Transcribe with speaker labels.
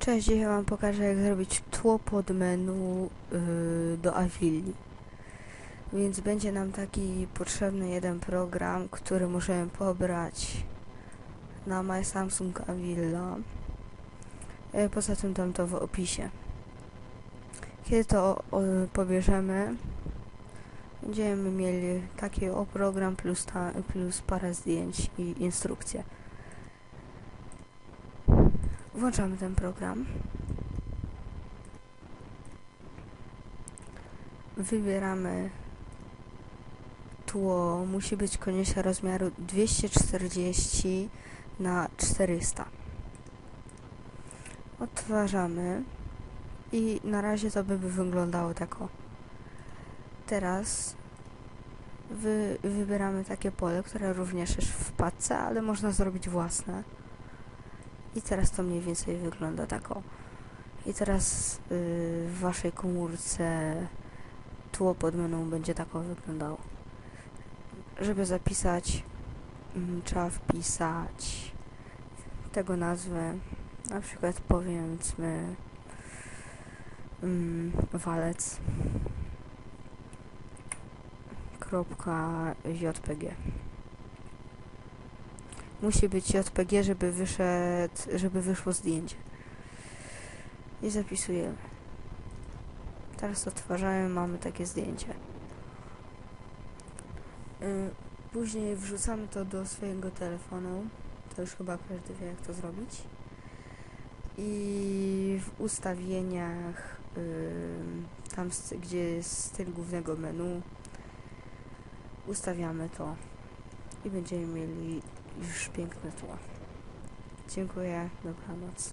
Speaker 1: Cześć, dzisiaj wam pokażę jak zrobić tło pod menu yy, do Avilli. Więc będzie nam taki potrzebny jeden program, który możemy pobrać na My Samsung Avilla. Yy, poza tym dam to w opisie. Kiedy to o, pobierzemy, będziemy mieli taki o program plus, ta, plus parę zdjęć i instrukcje. Włączamy ten program. Wybieramy tło. Musi być koniecznie rozmiaru 240 na 400. Odtwarzamy i na razie to by wyglądało tak o. Teraz wy, wybieramy takie pole, które również jest w paczce, ale można zrobić własne. I teraz to mniej więcej wygląda tak o. I teraz yy, w waszej komórce tło pod menu będzie tak o wyglądało. Żeby zapisać, mm, trzeba wpisać tego nazwę. Na przykład powiedzmy mm, walec kropka jpg musi być JPG, żeby wyszedł, żeby wyszło zdjęcie. I zapisujemy. Teraz odtwarzamy, mamy takie zdjęcie. Y, Później wrzucamy to do swojego telefonu. To już chyba każdy wie, jak to zrobić. I w ustawieniach, y, tam gdzie jest styl głównego menu, ustawiamy to i będziemy mieli już piękne tło. Dziękuję, dobranoc.